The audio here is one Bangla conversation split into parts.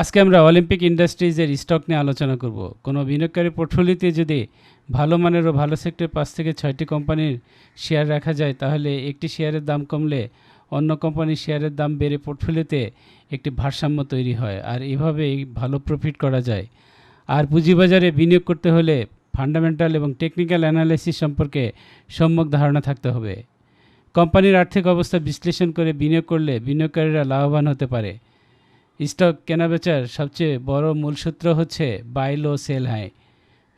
আজকে আমরা অলিম্পিক ইন্ডাস্ট্রিজের স্টক নিয়ে আলোচনা করব। কোনো বিনিয়োগকারী পোর্টফোলিওতে যদি ভালো মানের ও ভালো সেক্টর পাঁচ থেকে ছয়টি কোম্পানির শেয়ার রাখা যায়, তাহলে একটি শেয়ারের দাম কমলে অন্য কোম্পানির শেয়ারের দাম বেড়ে পোর্টফোলিওতে একটি ভারসাম্য তৈরি হয়, আর এভাবেই ভালো প্রফিট করা যায়। আর পুঁজিবাজারে বিনিয়োগ করতে হলে ফান্ডামেন্টাল এবং টেকনিক্যাল অ্যানালাইসিস সম্পর্কে সম্যক ধারণা থাকতে হবে। কোম্পানির আর্থিক অবস্থা বিশ্লেষণ করে বিনিয়োগ করলে বিনিয়োগকারীরা লাভবান হতে পারে। স্টক কেনাবেচার সবচেয়ে বড় মূলসূত্র হচ্ছে বাই লো সেল হাই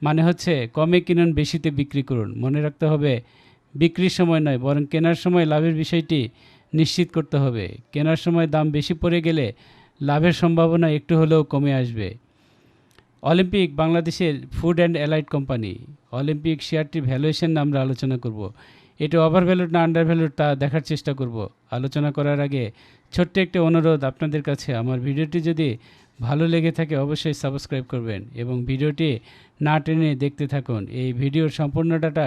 মানে হচ্ছে কমে কিনুন, বেশিতে বিক্রি করুন। মনে রাখতে হবে, বিক্রির সময় নয়, বরং কেনার সময় লাভের বিষয়টি নিশ্চিত করতে হবে। কেনার সময় দাম বেশি পড়ে গেলে লাভের সম্ভাবনা একটু হলেও কমে আসবে। অলিম্পিক বাংলাদেশের food and allied company Olympic শেয়ারটির valuation আমরা আলোচনা করব। এটা ওভার ভ্যালুড না আন্ডার ভ্যালুড তা দেখার চেষ্টা করব। আলোচনা করার আগে ছোট্ট একটি অনুরোধ আপনাদের কাছে। আমার ভিডিওটি যদি ভালো লেগে থাকে অবশ্যই সাবস্ক্রাইব করবেন এবং ভিডিওটি না টেনে দেখতে থাকুন। এই ভিডিওর সম্পূর্ণ ডাটা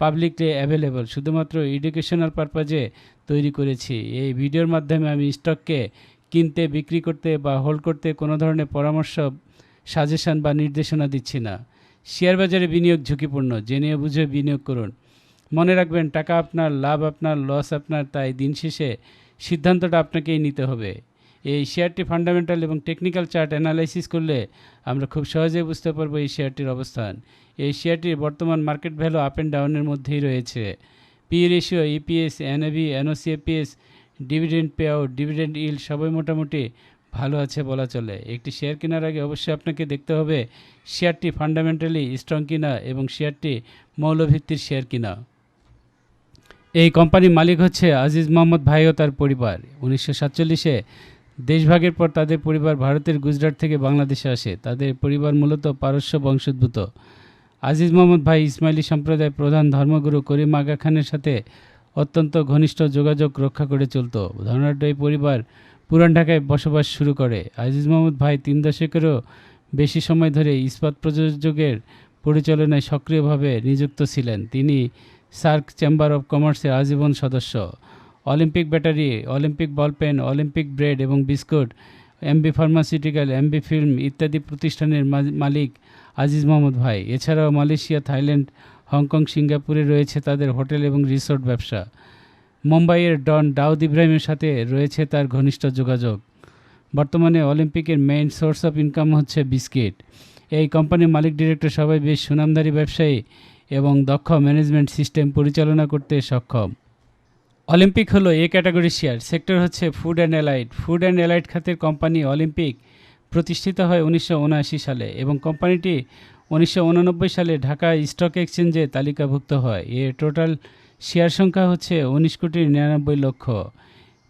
পাবলিকলি অ্যাভেলেবল শুধুমাত্র এডুকেশনাল পারপাজে তৈরি করেছি। এই ভিডিওর মাধ্যমে আমি স্টককে কিনতে, বিক্রি করতে বা হোল্ড করতে কোনো ধরনের পরামর্শ সাজেশন বা নির্দেশনা দিচ্ছি না। শেয়ার বাজারে বিনিয়োগ ঝুঁকিপূর্ণ, জেনে বুঝে বিনিয়োগ করুন। মনে রাখবেন, টাকা আপনার লাভ আপনার লস আপনার, তাই দিন শেষে সিদ্ধান্তটা আপনাকেই নিতে হবে। এই শেয়ারটি ফান্ডামেন্টাল এবং টেকনিক্যাল চার্ট অ্যানালাইসিস করলে আমরা খুব সহজেই বুঝতে পারব এই শেয়ারটির অবস্থান। এই শেয়ারটির বর্তমান মার্কেট ভ্যালু আপ অ্যান্ড ডাউনের মধ্যেই রয়েছে। P ratio EPS NAV NOCAPS dividend pay out dividend yield সবই মোটামুটি ভালো আছে বলা চলে। একটি শেয়ার কেনার আগে অবশ্যই আপনাকে দেখতে হবে, শেয়ারটি ফান্ডামেন্টালি স্ট্রং কিনা এবং শেয়ারটি মৌলভিত্তির শেয়ার কিনা। এই কোম্পানির মালিক হচ্ছে আজিজ মোহাম্মদ ভাই ও তার পরিবার। উনিশশো সাতচল্লিশে দেশভাগের পর তাদের পরিবার ভারতের গুজরাট থেকে বাংলাদেশে আসে। তাদের পরিবার মূলত পারস্য বংশোদ্ভূত। আজিজ মোহাম্মদ ভাই ইসমাইলি সম্প্রদায়ের প্রধান ধর্মগুরু করিম আগা খানের সাথে অত্যন্ত ঘনিষ্ঠ যোগাযোগ রক্ষা করে চলত। ধনাঢ্য এই পরিবার পুরান ঢাকায় বসবাস শুরু করে। আজিজ মোহাম্মদ ভাই তিন দশকেরও বেশি সময় ধরে ইস্পাত প্রযোজকের পরিচালনায় সক্রিয়ভাবে নিযুক্ত ছিলেন। তিনি সার্ক চেম্বার অব কমার্সের আজীবন সদস্য। Olympic battery, Olympic ball pen, Olympic bread এবং biscuit, MB pharmaceutical, MB film ইত্যাদি প্রতিষ্ঠানের মালিক আজিজ মোহাম্মদ ভাই। এছাড়াও মালয়েশিয়া, থাইল্যান্ড, হংকং, সিঙ্গাপুরে রয়েছে তাদের হোটেল এবং রিসোর্ট ব্যবসা। মুম্বাইয়ের ডন দাউদ ইব্রাহিমের সাথে রয়েছে তার ঘনিষ্ঠ যোগাযোগ। বর্তমানে অলিম্পিকের মেইন সোর্স অফ ইনকাম হচ্ছে বিস্কিট। এই কোম্পানির মালিক ডিরেক্টর সবাই বেশ সুনামধারী ব্যবসায়ী। এবং দক্ষ ম্যানেজমেন্ট সিস্টেম পরিচালনা করতে সক্ষম। অলিম্পিক হলো এ ক্যাটাগরি শেয়ার। সেক্টর হচ্ছে food and allied food and allied খাতের কোম্পানি অলিম্পিক প্রতিষ্ঠিত হয় উনিশশো উনআশি সালে এবং কোম্পানিটি উনিশশো সালে ঢাকা স্টক এক্সচেঞ্জে তালিকাভুক্ত হয়। এর টোটাল শেয়ার সংখ্যা হচ্ছে উনিশ কোটি নিরানব্বই লক্ষ।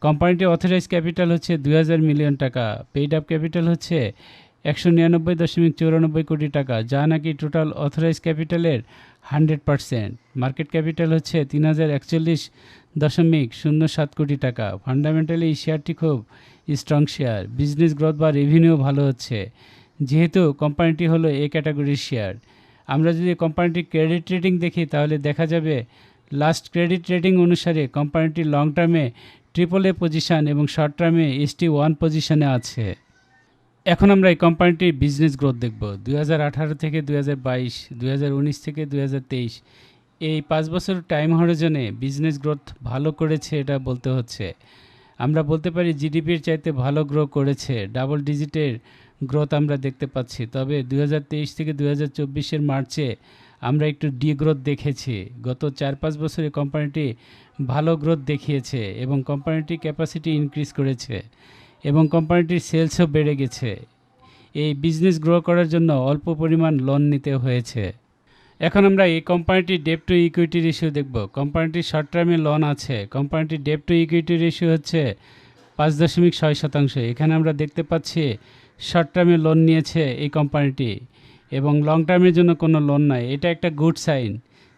কোম্পানিটির অথরাইজ ক্যাপিটাল হচ্ছে দুই হাজার মিলিয়ন টাকা। পেইড আপ ক্যাপিটাল হচ্ছে একশো নিরানব্বই দশমিক চৌরানব্বই কোটি টাকা, যা নাকি টোটাল অথরাইজ ক্যাপিটালের হান্ড্রেড পারসেন্ট। মার্কেট ক্যাপিটাল হচ্ছে তিন হাজার একচল্লিশ দশমিক শূন্য সাত কোটি টাকা। ফান্ডামেন্টালি এই শেয়ারটি খুব স্ট্রং শেয়ার বিজনেস গ্রোথ বা রেভিনিউ ভালো হচ্ছে। যেহেতু কোম্পানিটি হলো এ ক্যাটাগরির শেয়ার আমরা যদি কোম্পানিটির ক্রেডিট রেটিং দেখি, তাহলে দেখা যাবে লাস্ট ক্রেডিট রেটিং অনুসারে কোম্পানিটি লং টার্মে ট্রিপল এ পজিশন এবং শর্ট টার্মে এসটি ওয়ান পজিশনে আছে। এখন আমরা এই কোম্পানিটির বিজনেস গ্রোথ দেখব। দু হাজার আঠারো থেকে দুই হাজার বাইশ থেকে দুই হাজার তেইশ, এই পাঁচ বছর টাইম হরিজনে বিজনেস গ্রোথ ভালো করেছে এটা বলতে হচ্ছে। আমরা বলতে পারি জিডিপির চাইতে ভালো গ্রো করেছে ডাবল ডিজিটের গ্রোথ আমরা দেখতে পাচ্ছি। তবে দুই থেকে দুই হাজার মার্চে আমরা একটু ডি গ্রোথ দেখেছি। গত চার পাঁচ বছরে কোম্পানিটি ভালো গ্রোথ দেখিয়েছে এবং কোম্পানিটি ক্যাপাসিটি ইনক্রিজ করেছে। এবং কোম্পানিটির সেলসও বেড়ে গেছে। এই বিজনেস গ্রো করার জন্য অল্প পরিমাণ লোন নিতে হয়েছে। এখন আমরা এই কোম্পানিটির ডেপ টু ইকুইটি রেশিও দেখব। কোম্পানিটির শর্ট টার্মে লোন আছে। কোম্পানিটির ডেপ টু ইকুইটি রেশিও হচ্ছে পাঁচ দশমিক ছয় শতাংশ। এখানে আমরা দেখতে পাচ্ছি শর্ট টার্মে লোন নিয়েছে এই কোম্পানিটি এবং লং টার্মের জন্য কোনো লোন নাই। এটা একটা গুড সাইন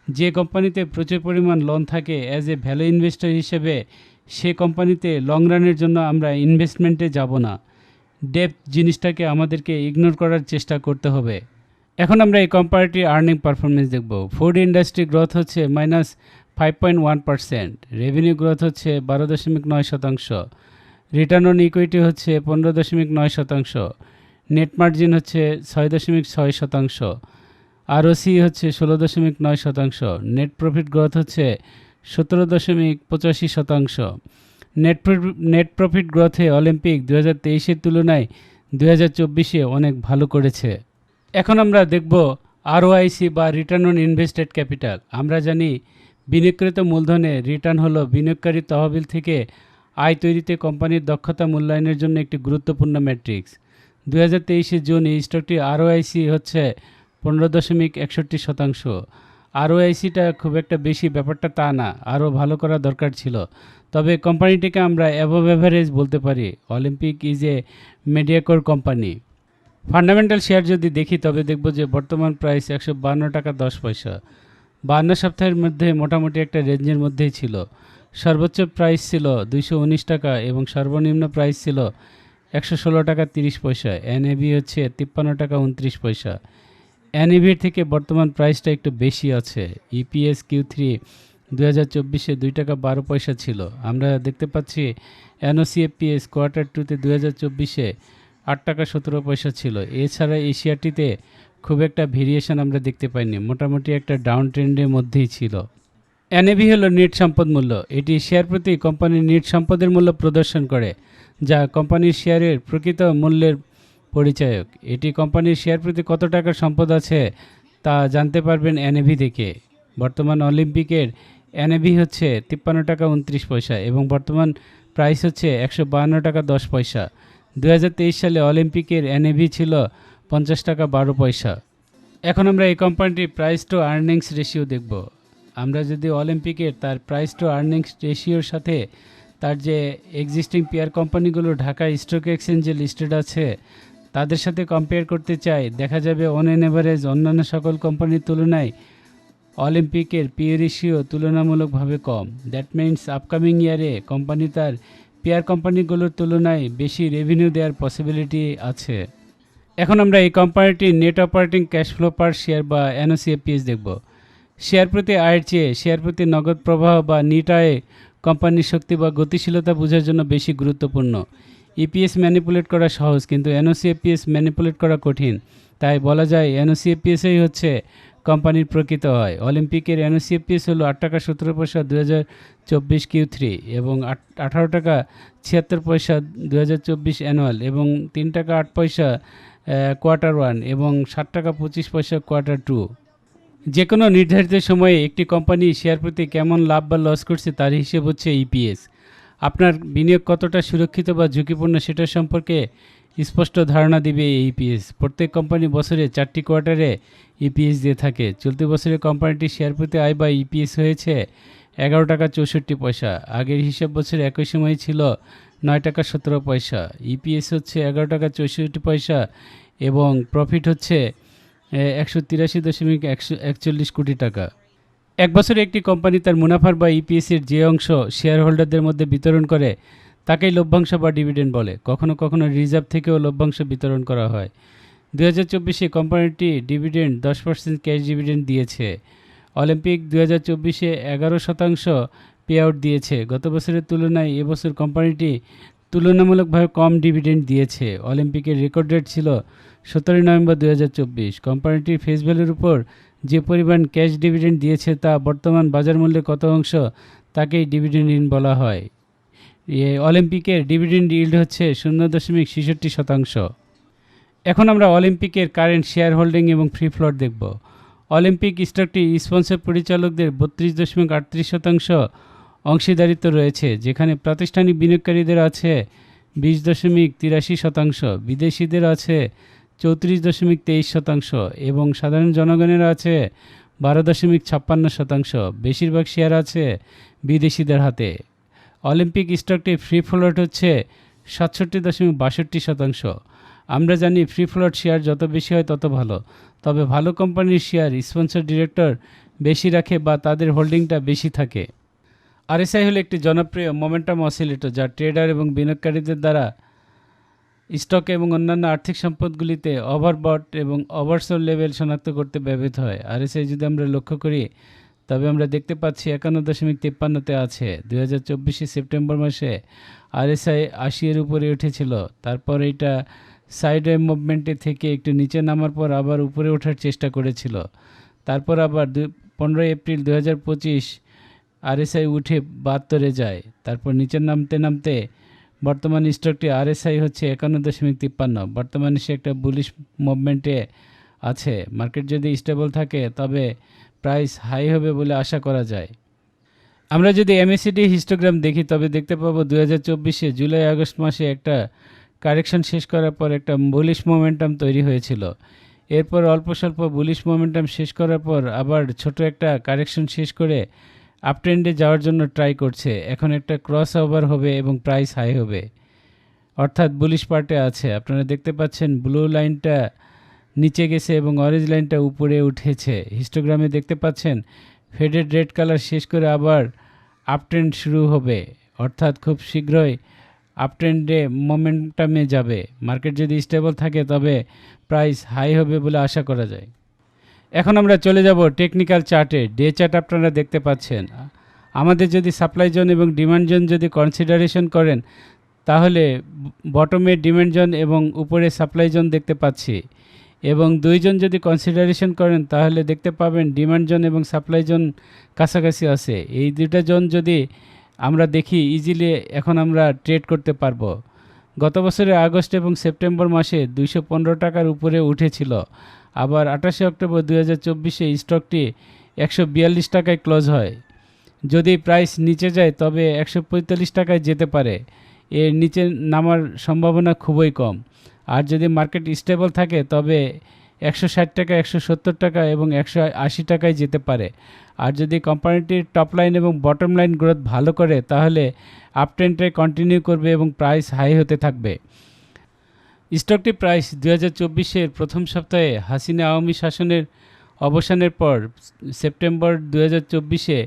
যে কোম্পানিতে প্রচুর পরিমাণ লোন থাকে অ্যাজ এ ভ্যালু ইনভেস্টর হিসেবে সে কোম্পানিতে লং রানের জন্য আমরা ইনভেস্টমেন্টে যাব না। ডেপথ জিনিসটাকে আমাদেরকে ইগনোর করার চেষ্টা করতে হবে। এখন আমরা এই কোম্পানিটির আর্নিং পারফরমেন্স দেখব। ফুড ইন্ডাস্ট্রি গ্রোথ হচ্ছে minus five point one percent revenue growth হচ্ছে বারো দশমিক নয় শতাংশ রিটার্ন অন ইকুইটি হচ্ছে পনেরো দশমিক নয় শতাংশ নেট মার্জিন হচ্ছে ছয় দশমিক ছয় শতাংশ আরওসি হচ্ছে ষোলো দশমিক নয় শতাংশ নেট প্রফিট গ্রোথ হচ্ছে সতেরো দশমিক পঁচাশি শতাংশ। নেটপ্রফিট নেট প্রফিট গ্রোথে অলিম্পিক দু হাজার তেইশের তুলনায় দু হাজার চব্বিশে অনেক ভালো করেছে। এখন আমরা দেখব আরওআইসি বা রিটার্ন অন ইনভেস্টেড ক্যাপিটাল আমরা জানি বিনিয়োগকৃত মূলধনে রিটার্ন হলো বিনিয়োগকারী তহবিল থেকে আয় তৈরিতে কোম্পানির দক্ষতা মূল্যায়নের জন্য একটি গুরুত্বপূর্ণ ম্যাট্রিক্স দু হাজার তেইশে জুন এই স্টকটি আরওআইসি হচ্ছে পনেরো দশমিক একষট্টি শতাংশ। আরওআইসিটা খুব একটা বেশি, ব্যাপারটা তা না। আরও ভালো করা দরকার ছিল। তবে কোম্পানিটিকে আমরা অ্যাভব অ্যাভারেজ বলতে পারি। Olympic is a mediocre company fundamental share যদি দেখি, তবে দেখব যে বর্তমান প্রাইস একশো বান্ন টাকা দশ পয়সা। বান্ন সপ্তাহের মধ্যে মোটামুটি একটা রেঞ্জের মধ্যেই ছিল। সর্বোচ্চ প্রাইস ছিল দুইশো উনিশ টাকা এবং সর্বনিম্ন প্রাইস ছিল একশো ষোলো টাকা তিরিশ পয়সা। এনএবি হচ্ছে তিপ্পান্ন টাকা উনত্রিশ পয়সা। এনএভির থেকে বর্তমান প্রাইসটা একটু বেশি আছে। E ইপিএস কিউ থ্রি দু হাজার চব্বিশে দুই টাকা বারো পয়সা ছিল। আমরা দেখতে পাচ্ছি এনওসিএফপিএস কোয়ার্টার টুতে দু হাজার চব্বিশে আট টাকা সতেরো পয়সা ছিল। এছাড়া এশিয়াটিতে খুব একটা ভেরিয়েশন আমরা দেখতে পাইনি। মোটামুটি একটা ডাউন ট্রেন্ডের মধ্যেই ছিল। এনএভি হলো নেট সম্পদ মূল্য। এটি শেয়ার প্রতি কোম্পানির নেট সম্পদের মূল্য প্রদর্শন করে, যা কোম্পানির শেয়ারের প্রকৃত মূল্যের পরিচায়ক, এটি কোম্পানির শেয়ার প্রতি কত টাকার সম্পদ আছে তা জানতে পারবেন এনএভি থেকে বর্তমান অলিম্পিকের এনএভি হচ্ছে তিপ্পান্ন টাকা উনত্রিশ পয়সা এবং বর্তমান প্রাইস হচ্ছে একশো বাহান্ন টাকা দশ পয়সা। দু হাজার তেইশ সালে অলিম্পিকের এনএভি ছিল পঞ্চাশ টাকা বারো পয়সা। এখন আমরা এই কোম্পানিটির প্রাইস টু আর্নিংস রেশিও দেখব। আমরা যদি অলিম্পিকের তার প্রাইস টু আর্নিংস রেশিওর সাথে তার যে এক্সিস্টিং পেয়ার কোম্পানিগুলো, ঢাকা স্টক এক্সচেঞ্জে লিস্টেড আছে তাদের সাথে কম্পেয়ার করতে চাই। দেখা যাবে অন এন এভারেজ অন্যান্য সকল কোম্পানির তুলনায় অলিম্পিকের পি রেশিও তুলনামূলকভাবে কম। দ্যাট মিন্স আপকামিং ইয়ারে কোম্পানি তার পেয়ার কোম্পানিগুলোর তুলনায় বেশি রেভিনিউ দেওয়ার পসিবিলিটি আছে। এখন আমরা এই কোম্পানিটির net operating cash flow per share বা এনওসিএপিএস দেখব। শেয়ার প্রতি আয়ের চেয়ে শেয়ার প্রতি নগদ প্রবাহ বা নিট আয়ে কোম্পানির শক্তি বা গতিশীলতা বোঝার জন্য বেশি গুরুত্বপূর্ণ। ইপিএস ম্যানিপুলেট করা সহজ, কিন্তু এনওসিএপিএস ম্যানিপুলেট করা কঠিন। তাই বলা যায় এনওসিএপিএসই হচ্ছে কোম্পানির প্রকৃত হয়। অলিম্পিকের এনওসিএপিএস হলো আট টাকা সতেরো পয়সা দু হাজার চব্বিশ কিউ থ্রি এবং আঠারো টাকা ছিয়াত্তর পয়সা দু হাজার চব্বিশ অ্যানুয়াল এবং তিন টাকা আট পয়সা কোয়ার্টার ওয়ান এবং ষাট টাকা পঁচিশ পয়সা কোয়ার্টার টু যে কোনো নির্ধারিত সময়ে একটি কোম্পানি শেয়ার প্রতি কেমন লাভ বা লস করছে তার হিসেব হচ্ছে ইপিএস আপনার বিনিয়োগ কতটা সুরক্ষিত বা ঝুঁকিপূর্ণ সেটা সম্পর্কে স্পষ্ট ধারণা দিবে এই ইপিএস প্রত্যেক কোম্পানি বছরে চারটি কোয়ার্টারে ইপিএস দিয়ে থাকে। চলতি বছরে কোম্পানিটি শেয়ার প্রতি আয় বা ইপিএস হয়েছে এগারো টাকা চৌষট্টি পয়সা। আগের হিসাব বছর একই সময় ছিল নয় টাকা সতেরো পয়সা। ইপিএস হচ্ছে এগারো টাকা চৌষট্টি পয়সা এবং প্রফিট হচ্ছে একশো তিরাশি দশমিক একশো, একচল্লিশ কোটি টাকা। এক বছরে একটি কোম্পানি তার মুনাফার বা ইপিএসির যে অংশ শেয়ার হোল্ডারদের মধ্যে বিতরণ করে, তাকেই লভ্যাংশ বা ডিভিডেন্ড বলে। কখনো কখনো রিজার্ভ থেকেও লভ্যাংশ বিতরণ করা হয়। দু হাজার চব্বিশে কোম্পানিটি ডিভিডেন্ড দশ পার্সেন্ট ক্যাশ ডিভিডেন্ড দিয়েছে। অলিম্পিক দু হাজার চব্বিশে এগারো শতাংশ পে আউট দিয়েছে। গত বছরের তুলনায় এবছর কোম্পানিটি তুলনামূলকভাবে কম ডিভিডেন্ড দিয়েছে। অলিম্পিকের রেকর্ড ডেট ছিল সতেরোই নভেম্বর দু হাজার চব্বিশ। কোম্পানিটির ফেস ভ্যালুর উপর যে পরিমাণ ক্যাশ ডিভিডেন্ড দিয়েছে তা বর্তমান বাজার মূল্যের কত অংশ, তাকেই ডিভিডেন্ড ঋণ বলা হয়। এ অলিম্পিকের ডিভিডেন্ড ইল্ড হচ্ছে শূন্য দশমিক ছেষট্টি শতাংশ। এখন আমরা অলিম্পিকের কারেন্ট শেয়ার হোল্ডিং এবং ফ্রি ফ্লোট দেখব। অলিম্পিক স্টকটি স্পন্সর পরিচালকদের বত্রিশ দশমিক আটত্রিশ শতাংশ অংশীদারিত্ব রয়েছে, যেখানে প্রাতিষ্ঠানিক বিনিয়োগকারীদের আছে বিশ দশমিক তিরাশি শতাংশ, বিদেশিদের আছে চৌত্রিশ দশমিক তেইশ শতাংশ এবং সাধারণ জনগণের আছে বারো দশমিক ছাপ্পান্ন শতাংশ। বেশিরভাগ শেয়ার আছে বিদেশিদের হাতে। অলিম্পিক স্টকটি ফ্রি ফ্লোট হচ্ছে সাতষট্টি দশমিক বাষট্টি শতাংশ। আমরা জানি ফ্রি ফ্লোট শেয়ার যত বেশি হয় তত ভালো। তবে ভালো কোম্পানির শেয়ার স্পন্সর ডিরেক্টর বেশি রাখে বা তাদের হোল্ডিংটা বেশি থাকে। আরএসআই হলো একটি জনপ্রিয় মোমেন্টাম অসিলেটর যা ট্রেডার এবং বিনিয়োগকারীদের দ্বারা স্টক এবং অন্যান্য আর্থিক সম্পদগুলিতে ওভারবট এবং ওভারসোল লেভেল শনাক্ত করতে ব্যবহৃত হয়। আরএসআই যদি আমরা লক্ষ্য করি, তবে আমরা দেখতে পাচ্ছি একান্ন দশমিক তিপ্পান্নতে আছে। দুই হাজার চব্বিশে সেপ্টেম্বর মাসে আরএসআই আশি এর উপরে উঠেছিল। তারপর এটা সাইডওয়ে মুভমেন্টে থেকে একটু নিচে নামার পর আবার উপরে ওঠার চেষ্টা করেছিল। তারপর আবার দু পনেরোই এপ্রিল দু হাজার পঁচিশ আরএসআই উঠে বাহাত্তরে যায়। তারপর নিচে নামতে নামতে বর্তমান স্টকটি আরএসআই হচ্ছে একান্ন দশমিক তিপ্পান্ন। বর্তমানে সে একটা বুলিশ মুভমেন্টে আছে। মার্কেট যদি স্টেবল থাকে, তবে প্রাইস হাই হবে বলে আশা করা যায়। আমরা যদি এমএসিডি হিস্টোগ্রাম দেখি, তবে দেখতে পাবো দু হাজার চব্বিশে জুলাই, আগস্ট মাসে একটা কারেকশন শেষ করার পর একটা বুলিশ মোমেন্টাম তৈরি হয়েছিল। এরপর অল্প স্বল্প বুলিশ মোমেন্টাম শেষ করার পর আবার ছোট একটা কারেকশন শেষ করে আপট্রেন্ডে যাওয়ার জন্য ট্রাই করছে। এখন একটা ক্রস ওভার হবে এবং প্রাইস হাই হবে। অর্থাৎ বুলিশ পার্টে আছে। আপনারা দেখতে পাচ্ছেন ব্লু লাইনটা নিচে গেছে এবং অরেঞ্জ লাইনটা উপরে উঠেছে। হিস্টোগ্রামে দেখতে পাচ্ছেন ফেডেড রেড কালার শেষ করে আবার আপট্রেন্ড শুরু হবে। অর্থাৎ খুব শীঘ্রই আপট্রেন্ডে মোমেন্টামে যাবে। মার্কেট যদি স্টেবল থাকে, তবে প্রাইস হাই হবে বলে আশা করা যায়। এখন আমরা চলে যাব টেকনিক্যাল চার্টে ডে চার্ট আপনারা দেখতে পাচ্ছেন, আমাদের যদি সাপ্লাই জোন এবং ডিমান্ড জোন যদি কনসিডারেশন করেন, তাহলে বটমে ডিমান্ড জোন এবং উপরে সাপ্লাই জোন দেখতে পাচ্ছি। এবং দুইজন যদি কনসিডারেশন করেন, তাহলে দেখতে পাবেন ডিমান্ড জোন এবং সাপ্লাই জোন কাছাকাছি আছে। এই দুইটা জোন যদি আমরা দেখি ইজিলি এখন আমরা ট্রেড করতে পারব। গত বছরের আগস্ট এবং সেপ্টেম্বর মাসে দুইশো পনেরো টাকার উপরে উঠেছিল। আবার আঠাশে অক্টোবর দুই হাজার চব্বিশে স্টকটি একশো বিয়াল্লিশ টাকায় ক্লোজ হয়। যদি প্রাইস নিচে যায়, তবে একশো পঁয়তাল্লিশ টাকায় যেতে পারে। এর নিচে নামার সম্ভাবনা খুবই কম। আর যদি মার্কেট স্টেবল থাকে, তবে একশো ষাট টাকা, একশো সত্তর টাকা এবং একশো আশি টাকায় যেতে পারে। আর যদি কোম্পানিটির টপ লাইন এবং বটম লাইন গ্রোথ ভালো করে, তাহলে আপট্রেন্ডে কন্টিনিউ করবে এবং প্রাইস হাই হতে থাকবে। স্টকটি প্রাইস দু হাজার চব্বিশের প্রথম সপ্তাহে হাসিনা আওয়ামী শাসনের অবসানের পর সেপ্টেম্বর দু হাজার চব্বিশে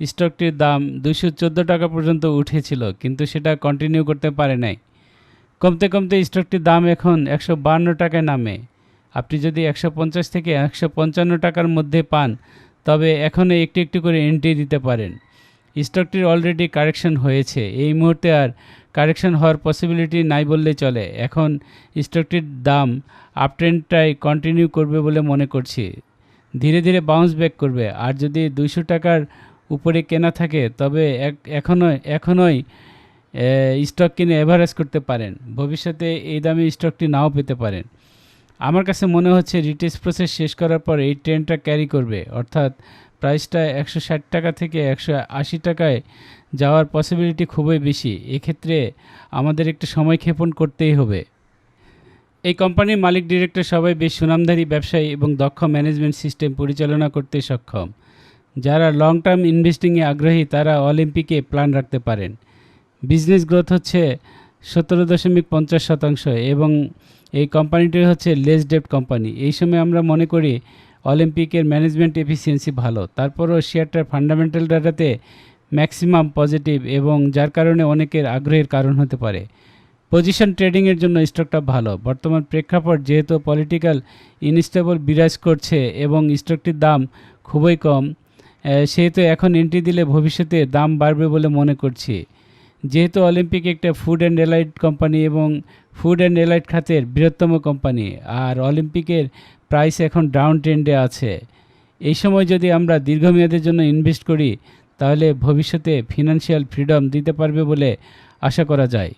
স্টকটির দাম দুশো চোদ্দ টাকা পর্যন্ত উঠেছিল, কিন্তু সেটা কন্টিনিউ করতে পারে নাই। কমতে কমতে স্টকটির দাম এখন একশো বান্ন টাকায় নামে। আপনি যদি একশো পঞ্চাশ থেকে একশো পঞ্চান্ন টাকার মধ্যে পান, তবে এখনও একটু একটু করে এন্ট্রি দিতে পারেন। স্টকটির অলরেডি কারেকশন হয়েছে। এই মুহূর্তে আর কারেকশন হওয়ার পসিবিলিটি নাই বললেই চলে। এখন স্টকটির দাম আপট্রেন্ডটাই কন্টিনিউ করবে বলে মনে করছি। ধীরে ধীরে বাউন্স ব্যাক করবে। আর যদি দুইশো টাকার উপরে কেনা থাকে, তবে এখনও এখনই স্টক কিনে এভারেজ করতে পারেন। ভবিষ্যতে এই দামে স্টকটি নাও পেতে পারেন। আমার কাছে মনে হচ্ছে রিটেস প্রসেস শেষ করার পর এই ট্রেনটা ক্যারি করবে। অর্থাৎ প্রাইসটা একশো ষাট টাকা থেকে একশো আশি টাকায় যাওয়ার পসিবিলিটি খুবই বেশি। এক্ষেত্রে আমাদের একটু সময় ক্ষেপণ করতেই হবে। এই কোম্পানির মালিক ডিরেক্টর সবাই বেশ সুনামধারী ব্যবসায়ী এবং দক্ষ ম্যানেজমেন্ট সিস্টেম পরিচালনা করতে সক্ষম। যারা লং টার্ম ইনভেস্টিংয়ে আগ্রহী, তারা অলিম্পিকে প্ল্যান রাখতে পারেন। বিজনেস গ্রোথ হচ্ছে সতেরো দশমিক পঞ্চাশ শতাংশ এবং এই কোম্পানিটি হচ্ছে লেস ডেপ্ট কোম্পানি এই সময় আমরা মনে করি অলিম্পিকের ম্যানেজমেন্ট এফিসিয়েন্সি ভালো। তারপরও শেয়ারটার ফান্ডামেন্টাল ডাটাতে ম্যাক্সিমাম পজিটিভ এবং যার কারণে অনেকের আগ্রহের কারণ হতে পারে। পজিশন ট্রেডিংয়ের জন্য স্টকটা ভালো। বর্তমান প্রেক্ষাপট যেহেতু পলিটিক্যাল ইনস্টেবল বিরাজ করছে এবং স্টকটির দাম খুবই কম সেহেতু এখন এন্ট্রি দিলে ভবিষ্যতে দাম বাড়বে বলে মনে করছি। যেহেতু অলিম্পিক একটা ফুড অ্যান্ড এলাইট কোম্পানি এবং ফুড অ্যান্ড এলাইট খাতের বৃহত্তম কোম্পানি আর অলিম্পিকের প্রাইস এখন ডাউন ট্রেন্ডে আছে। এই সময় যদি আমরা দীর্ঘমেয়াদের জন্য ইনভেস্ট করি, তাহলে ভবিষ্যতে ফিনান্সিয়াল ফ্রিডম দিতে পারবে বলে আশা করা যায়।